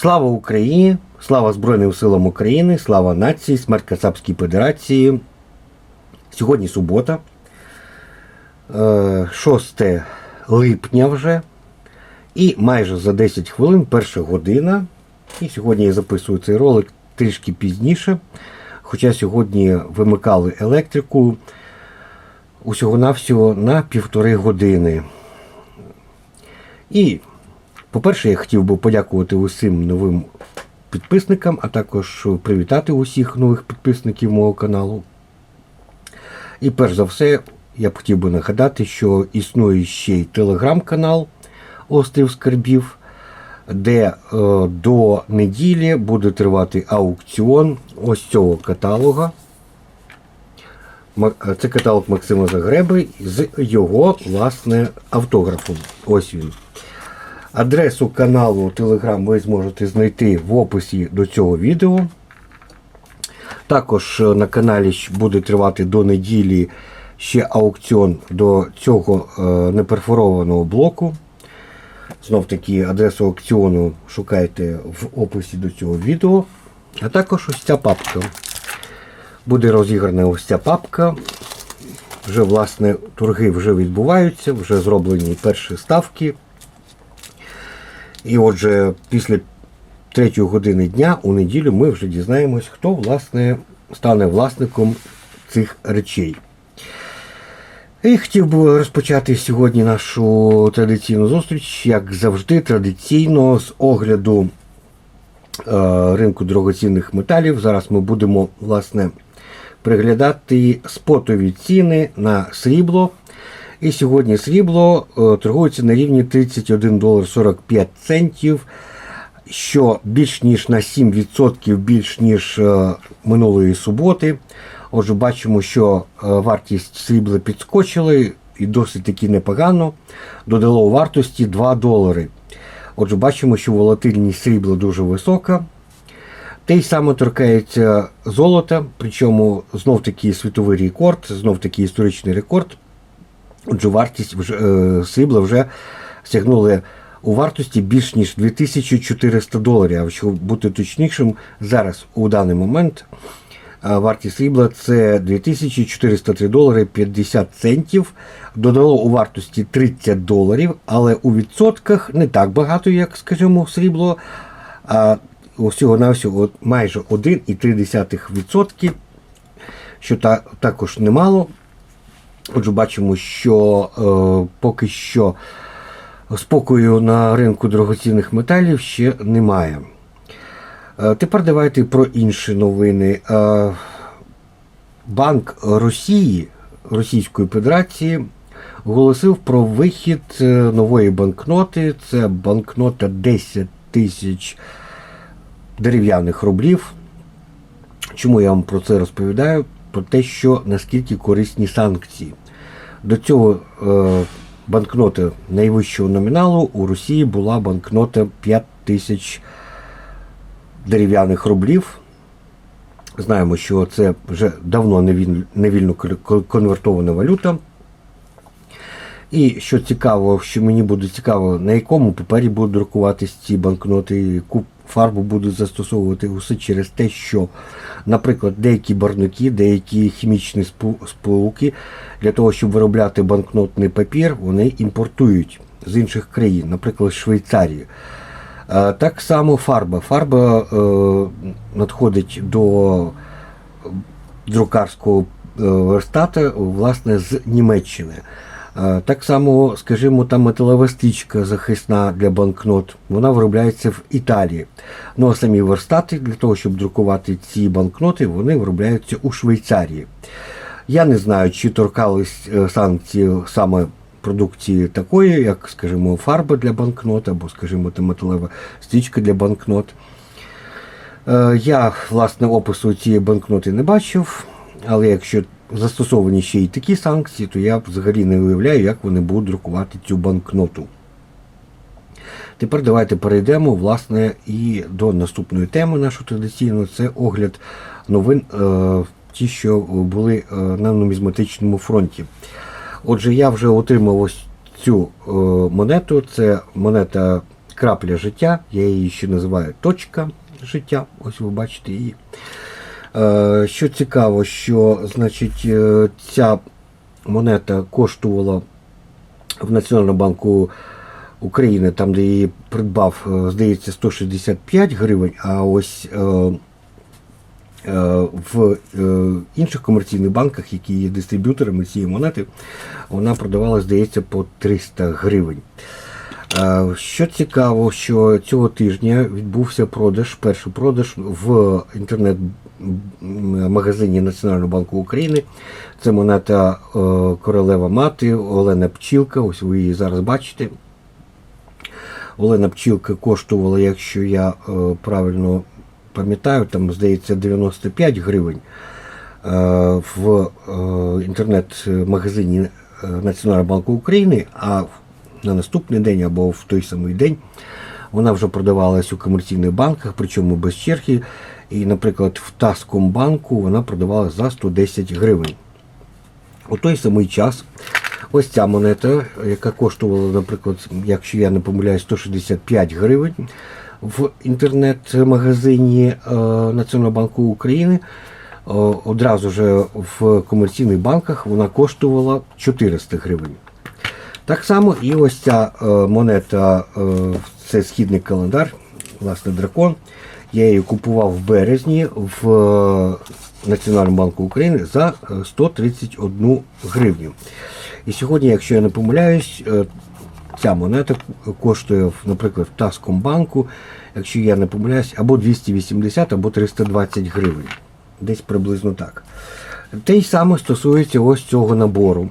Слава Україні! Слава Збройним силам України, слава нації, смерть Кацапській Федерації. Сьогодні субота, е, 6 липня вже. І майже за 10 хвилин, перша година. І сьогодні я записую цей ролик трішки пізніше. Хоча сьогодні вимикали електрику усього-навсього на півтори години. І, по-перше, я хотів би подякувати усім новим підписникам, а також привітати усіх нових підписників мого каналу. І перш за все, я б хотів би нагадати, що існує ще й телеграм-канал Острів Скарбів, де е, до неділі буде тривати аукціон ось цього каталога. Е, Це каталог Максима Загреби з його власне автографом. Ось він. Адресу каналу Telegram ви зможете знайти в описі до цього відео. Також е, на каналі буде тривати до неділі ще аукціон до цього е, неперфорованого блоку. Знов таки адресу аукціону шукайте в описі до цього відео. А також ось ця папка. Буде розіграна ось ця папка. Вже, власне, торги вже відбуваються, вже зроблені перші ставки. І отже, після третьої години дня у неділю ми вже дізнаємось, хто власне стане власником цих речей. І хотів би розпочати сьогодні нашу традиційну зустріч, як завжди, традиційно з огляду е, ринку дорогоцінних металів. Зараз ми будемо власне приглядати спотові ціни на срібло. І сьогодні срібло е, торгується на рівні 31 долар 45 центів, що більш ніж на 7% більш ніж е, минулої суботи. Отже, бачимо, що е, вартість срібла підскочила і досить таки непогано. Додало у вартості 2 долари. Отже, бачимо, що волатильність срібла дуже висока. Те й саме торкається золота, причому знов таки світовий рекорд, знов таки історичний рекорд. Отже, вартість вже, срібла вже сягнула у вартості більш ніж 2400 доларів. Якщо бути точнішим, зараз у даний момент е, вартість срібла це 2403 долари 50 центів. Додало у вартості 30 доларів, але у відсотках не так багато, як, скажімо, срібло. А усього навсього майже 1,3%, що та, також немало. Отже, бачимо, що е, поки що спокою на ринку дорогоцінних металів ще немає. Е, тепер давайте про інші новини. Е, Банк Росії, Російської Федерації, оголосив про вихід е, нової банкноти. Це банкнота 10 тисяч дерев'яних рублів. Чому я вам про це розповідаю? Про те, що наскільки корисні санкції. До цього е, банкноти найвищого номіналу у Росії була банкнота 5 тисяч дерев'яних рублів. Знаємо, що це вже давно невільно конвертована валюта. І що цікаво, що мені буде цікаво, на якому папері будуть друкуватись ці банкноти, фарбу будуть застосовувати усе через те, що, наприклад, деякі барвники, деякі хімічні сполуки для того, щоб виробляти банкнотний папір, вони імпортують з інших країн, наприклад, Швейцарії. Так само фарба. Фарба е, надходить до друкарського е, верстата, власне, з Німеччини. Так само, скажімо, там металева стрічка захисна для банкнот, вона виробляється в Італії. Ну а самі верстати для того, щоб друкувати ці банкноти, вони виробляються у Швейцарії. Я не знаю, чи торкались е, санкції саме продукції такої, як, скажімо, фарба для банкнот, або, скажімо, там металева стрічка для банкнот. Е, Я, власне, опису цієї банкноти не бачив, але якщо застосовані ще й такі санкції, то я взагалі не уявляю, як вони будуть друкувати цю банкноту. Тепер давайте перейдемо власне, і до наступної теми нашої традиційної це огляд новин, е, ті, що були е, на нумізматичному фронті. Отже, я вже отримав ось цю е, монету. Це монета крапля життя, я її ще називаю точка життя. Ось ви бачите її. Е, Що цікаво, що значить, е, ця монета коштувала в Національному банку України, там, де її придбав, е, здається, 165 гривень, а ось в інших комерційних банках, які є дистриб'юторами цієї монети, вона продавалася, здається, по 300 гривень. Е, Що цікаво, що цього тижня відбувся продаж, перший продаж в інтернет-магазині Національного банку України. Це монета е, Королева Мати, Олена Пчілка. Ось ви її зараз бачите. Олена Пчілка коштувала, якщо я е, правильно пам'ятаю, там, здається, 95 гривень. В інтернет-магазині Національного банку України, а на наступний день або в той самий день вона вже продавалась у комерційних банках, причому без черги. І, наприклад, в Таскомбанку вона продавалась за 110 гривень. У той самий час ось ця монета, яка коштувала, наприклад, якщо я не помиляюсь, 165 гривень в інтернет-магазині е, Національного банку України. е, Одразу ж в комерційних банках вона коштувала 400 гривень. Так само і ось ця е, монета, е, це східний календар, власне, дракон. Я її купував в березні в е, Національному банку України за е, 131 гривню. І сьогодні, якщо я не помиляюсь, ця монета коштує, наприклад, в Таскомбанку, якщо я не помиляюсь, або 280, або 320 гривень. Десь приблизно так. Те й саме стосується ось цього набору.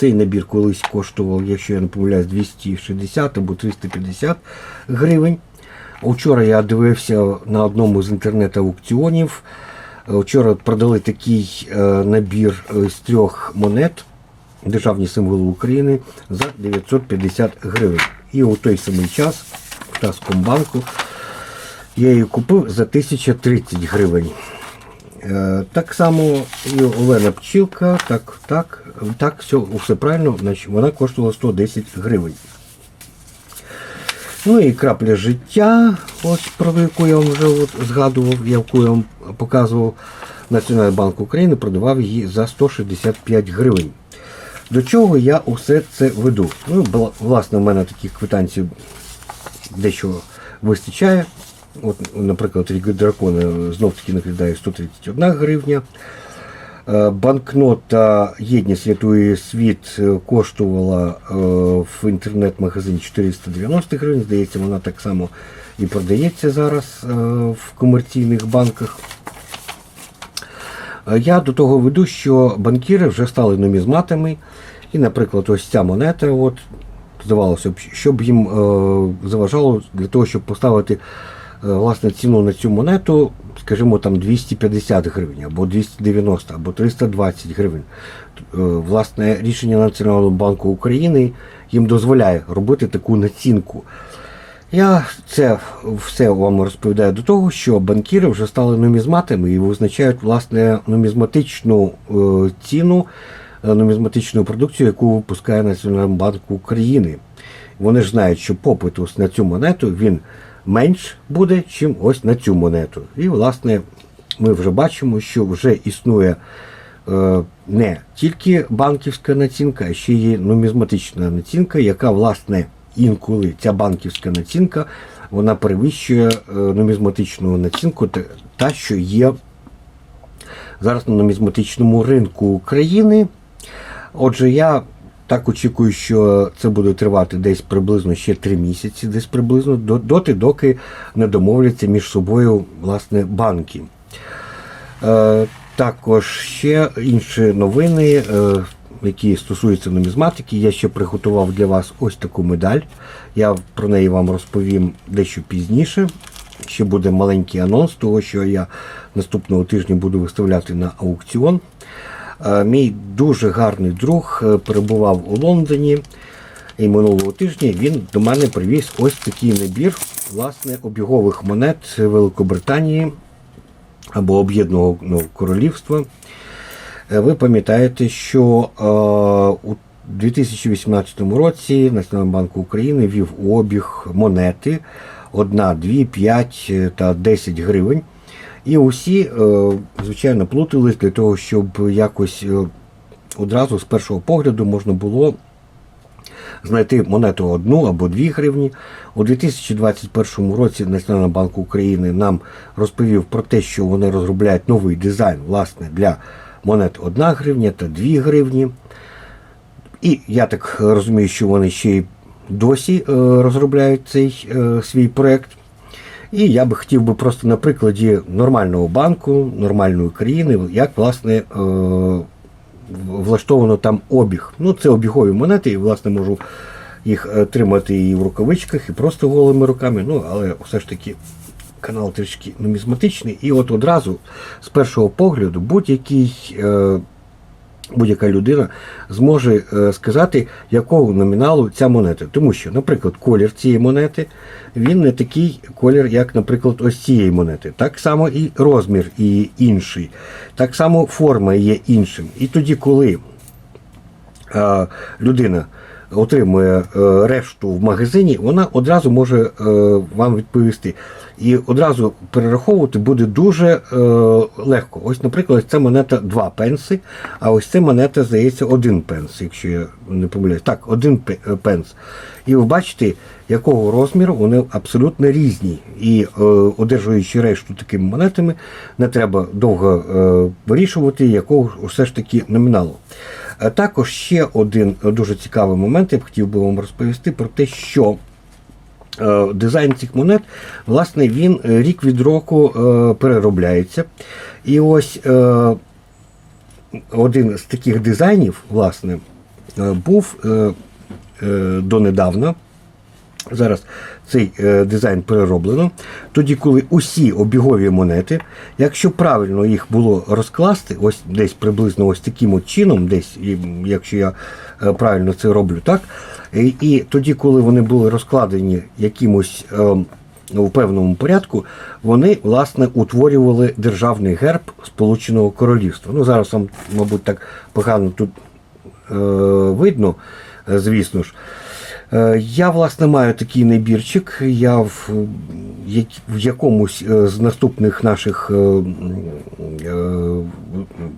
Цей набір колись коштував, якщо я не помиляюсь, 260 або 350 гривень. Вчора я дивився на одному з інтернет-аукціонів. Вчора продали такий е, набір е, з трьох монет, державні символи України, за 950 гривень. І у той самий час в Таскомбанку я її купив за 1030 гривень. Е, Так само і Олена Пчілка, так, так, так, все, все правильно, значить, вона коштувала 110 гривень. Ну і крапля життя, ось про яку я вам вже от згадував, яку я вам показував. Національний банк України продавав її за 165 гривень. До чого я усе це веду? Ну, власне, у мене таких квитанцій дещо вистачає. От, наприклад, рік дракона знов таки наглядає 131 гривня. Е, Банкнота Єдність рятує світ коштувала е, в інтернет-магазині 490 гривень. Здається, вона так само і продається зараз е, в комерційних банках. Я до того веду, що банкіри вже стали нумізматами. І, наприклад, ось ця монета, от, здавалося б, щоб їм заважало для того, щоб поставити власне ціну на цю монету, скажімо, там 250 гривень, або 290, або 320 гривень. Е, Власне, рішення Національного банку України їм дозволяє робити таку націнку. Я це все вам розповідаю до того, що банкіри вже стали нумізматами і визначають власне нумізматичну е, ціну, е, нумізматичну продукцію, яку випускає Національний банк України. Вони ж знають, що попит на цю монету він менш буде, чим ось на цю монету. І, власне, ми вже бачимо, що вже існує е, не тільки банківська націнка, а ще є нумізматична націнка, яка, власне, інколи ця банківська націнка вона перевищує е, нумізматичну націнку, та, що є зараз на нумізматичному ринку України. Отже, я так очікую, що це буде тривати десь приблизно ще три місяці, десь приблизно доти, доки не домовляться між собою власне банки. Е, також ще інші новини, е, які стосуються нумізматики. Я ще приготував для вас ось таку медаль. Я про неї вам розповім дещо пізніше. Ще буде маленький анонс того, що я наступного тижня буду виставляти на аукціон. Е, Мій дуже гарний друг е, перебував у Лондоні. І минулого тижня він до мене привіз ось такий набір власне обігових монет Великобританії або Об'єднаного Королівства. Е, Ви пам'ятаєте, що у 2018 році Національний банк України вів обіг монети 1, 2, 5 та 10 гривень. І усі, е, звичайно, плутались для того, щоб якось е, одразу з першого погляду можна було знайти монету 1 або 2 гривні. У 2021 році Національний банк України нам розповів про те, що вони розробляють новий дизайн власне, для монет 1 гривня та 2 гривні. І я так розумію, що вони ще й досі е, розробляють цей свій проект. І я би хотів би просто на прикладі нормального банку, нормальної країни, як власне е, влаштовано там обіг. Ну, це обігові монети, і власне можу їх е, тримати і в рукавичках, і просто голими руками. Ну, але все ж таки канал трішки нумізматичний. І от одразу з першого погляду будь-який. Е, будь-яка людина зможе е, сказати, якого номіналу ця монета. Тому що, наприклад, колір цієї монети він не такий колір, як, наприклад, ось цієї монети. Так само і розмір і інший. Так само форма є іншим. І тоді, коли е, людина отримує е, решту в магазині, вона одразу може е, вам відповісти. І одразу перераховувати буде дуже е, легко. Ось, наприклад, це монета 2 пенси, а ось це монета, здається, 1 пенс, якщо я не помиляюсь. Так, 1 пенс. І ви бачите, якого розміру вони абсолютно різні. І е, одержуючи решту такими монетами, не треба довго е, вирішувати, якого все ж таки номіналу. Е, Також ще один дуже цікавий момент, я б хотів би вам розповісти про те, що е, дизайн цих монет, власне, він е, рік від року е, переробляється. І ось е, один з таких дизайнів, власне, е, був е, е, донедавна. Зараз цей е, дизайн перероблено. Тоді, коли усі обігові монети, якщо правильно їх було розкласти, ось десь приблизно ось таким от чином, десь, якщо я е, правильно це роблю, так, і, і тоді, коли вони були розкладені якимось е, у певному порядку, вони власне утворювали державний герб Сполученого Королівства. Ну зараз вам, мабуть, так погано тут е, видно, е, звісно ж. Е, Я, власне, маю такий набірчик. Я в, в якомусь е, з наступних наших е,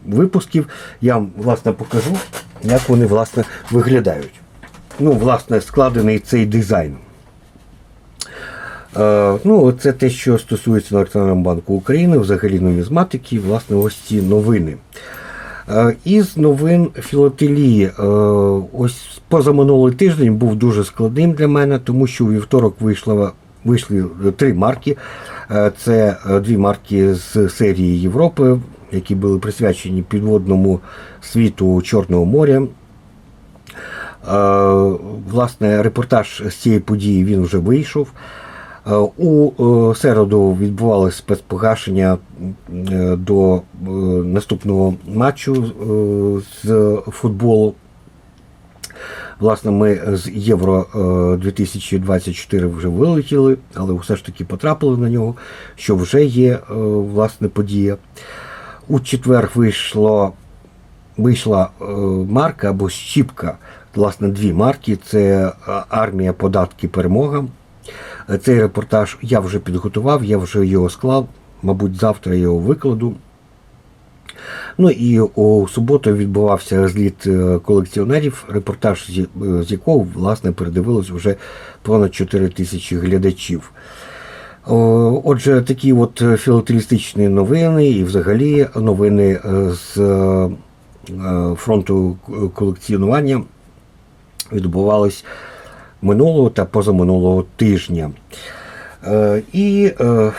випусків я вам, власне, покажу, як вони власне виглядають. Ну, власне, складений цей дизайн. Ну, це те, що стосується Національного банку України, взагалі нумізматики, власне, ось ці новини. Е, Із новин філателії, е, ось позаминулий тиждень був дуже складним для мене, тому що у вівторок вийшла, вийшли три марки. Е, Це дві марки з серії Європи, які були присвячені підводному світу Чорного моря. Власне, репортаж з цієї події він вже вийшов. Е, У е, середу відбувалося спецпогашення е, до наступного матчу з футболу. Власне, ми з Євро е, 2024 вже вилетіли, але все ж таки потрапили на нього, що вже є власне подія. У четвер вийшло, вийшла марка або щіпка, власне, дві марки: це армія, податки, перемога. Е, Цей репортаж я вже підготував, я вже його склав. Мабуть, завтра я його викладу. Ну і у суботу відбувався зліт е, колекціонерів, репортаж з якого власне передивилось вже понад 4 тисячі глядачів. Отже, такі от е, філателістичні новини і взагалі новини е, з е, е, фронту колекціонування відбувались минулого та позаминулого тижня. Е, І е,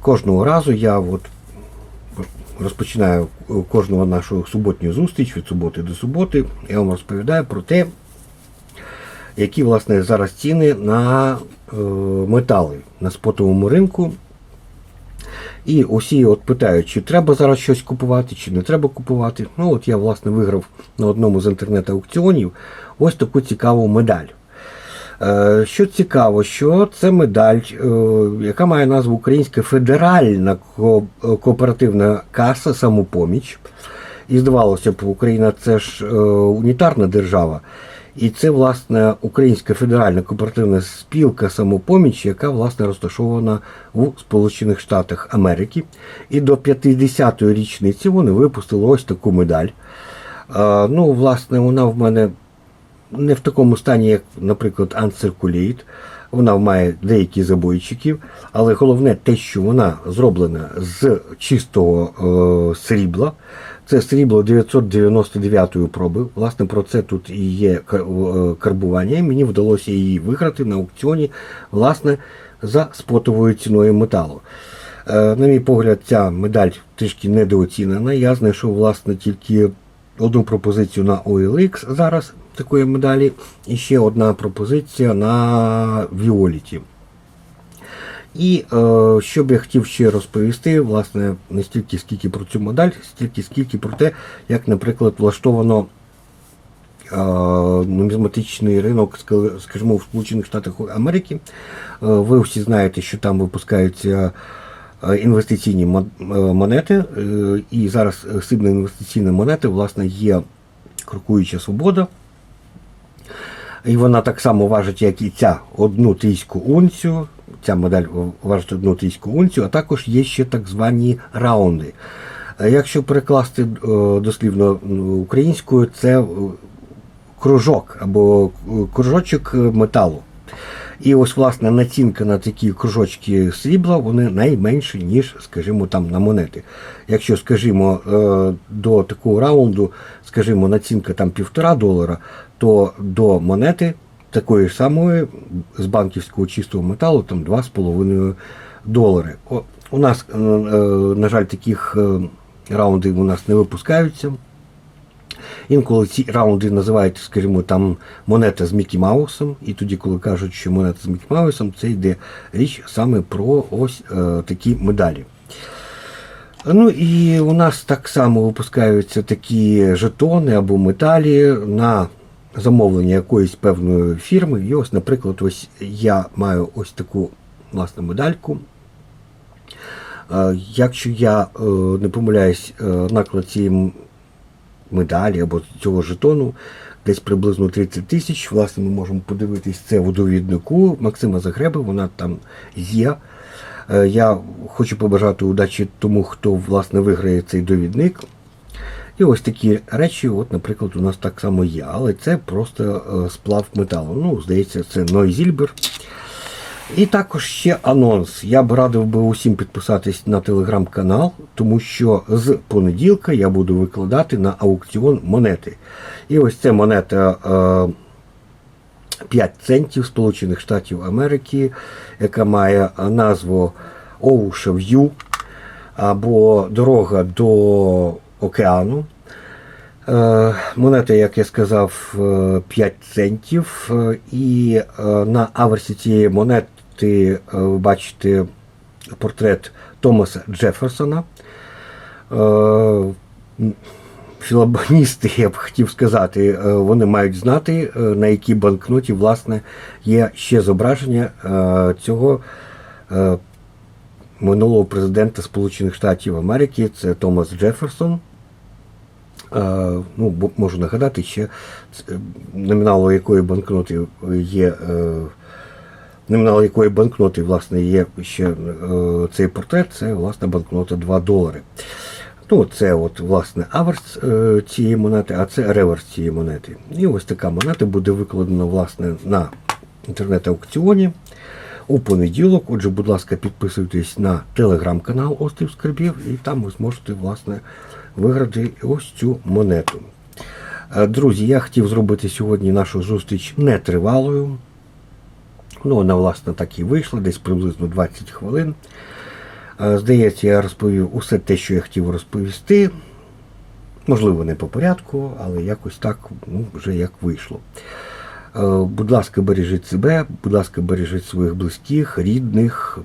кожного разу я от розпочинаю кожного нашого суботню зустріч від суботи до суботи. Я вам розповідаю про те, які власне зараз ціни на е, метали на спотовому ринку. І усі от питають, чи треба зараз щось купувати, чи не треба купувати. Ну от я власне виграв на одному з інтернет-аукціонів ось таку цікаву медаль. Е, Що цікаво, що це медаль, е, яка має назву Українська федеральна ко- кооперативна каса самопоміч. І здавалося б, Україна це ж е, унітарна держава. І це, власне, Українська федеральна кооперативна спілка самопоміч, яка власне розташована у Сполучених Штатах Америки. І до 50-ї річниці вони випустили ось таку медаль. Ну, власне, вона в мене не в такому стані, як, наприклад, Uncirculate. Вона має деякі забойчики, але головне те, що вона зроблена з чистого е, срібла. Це срібло 999 проби. Власне, про це тут і є е, карбування. Мені вдалося її виграти на аукціоні, власне, за спотовою ціною металу. Е, на мій погляд, ця медаль трішки недооцінена. Я знайшов, власне, тільки одну пропозицію на OLX зараз такої медалі, і ще одна пропозиція на Віоліті. І е, що б я хотів ще розповісти, власне, не стільки скільки про цю медаль, стільки скільки про те, як, наприклад, влаштовано е, нумізматичний ринок, скажімо, в Сполучених Штатах Америки. Е, ви всі знаєте, що там випускаються е, інвестиційні е, монети, е, і зараз е, сильна інвестиційна монета, власне, є крокуюча свобода. І вона так само важить, як і ця одну трійську унцію. Ця модель важить одну трійську унцію, а також є ще так звані раунди. Якщо перекласти е, дослівно українською, це е, кружок або е, кружочок металу. І ось, власне, націнка на такі кружочки срібла, вони найменші, ніж, скажімо, там на монети. Якщо, скажімо, до такого раунду, скажімо, націнка там півтора долара, то до монети такої самої з банківського чистого металу там 2,5 долари. О, у нас, е, е, на жаль, таких е, раундів у нас не випускаються. Інколи ці раунди називають, скажімо, там монета з Мікі Маусом, і тоді, коли кажуть, що монета з Мікі Маусом, це йде річ саме про ось е, такі медалі. Ну і у нас так само випускаються такі жетони або медалі на замовлення якоїсь певної фірми. І ось, наприклад, ось я маю ось таку власне медальку. Е, Якщо я е, не помиляюсь, е, наклад цієї медалі або цього жетону десь приблизно 30 тисяч. Власне, ми можемо подивитись це в довіднику Максима Загреби, вона там є. Я хочу побажати удачі тому, хто власне виграє цей довідник. І ось такі речі, от, наприклад, у нас так само є. Але це просто е, сплав металу. Ну, здається, це Нойзільбер. І також ще анонс. Я б радив би усім підписатись на телеграм-канал, тому що з понеділка я буду викладати на аукціон монети. І ось це монета е, 5 центів Сполучених Штатів Америки, яка має назву View або Дорога до океану. Е, Монета, як я сказав, е, 5 центів. Е, І е, на аверсі цієї монети е, ви бачите портрет Томаса Джеферсона. Е, Філабоністи, я б хотів сказати, е, вони мають знати, е, на якій банкноті власне є ще зображення е, цього е, минулого президента Сполучених Штатів Америки. Це Томас Джеферсон. Е, ну, можу нагадати, ще це, номіналу якої банкноти є. Е, номінал якої банкноти, власне, є ще е, цей портрет, це власне банкнота 2 долари. Ну, це от, власне, аверс е, цієї монети, а це реверс цієї монети. І ось така монета буде викладена власне, на інтернет-аукціоні у понеділок. Отже, будь ласка, підписуйтесь на телеграм-канал Острів Скарбів, і там ви зможете власне, виграти ось цю монету. Е, Друзі, я хотів зробити сьогодні нашу зустріч нетривалою. Ну, вона, власне, так і вийшла, десь приблизно 20 хвилин. Е, Здається, я розповів усе те, що я хотів розповісти. Можливо, не по порядку, але якось так ну, вже як вийшло. Е, Будь ласка, бережіть себе, будь ласка, бережіть своїх близьких, рідних,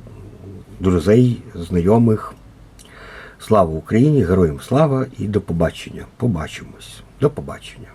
друзей, знайомих. Слава Україні, героям слава і до побачення. Побачимось. До побачення.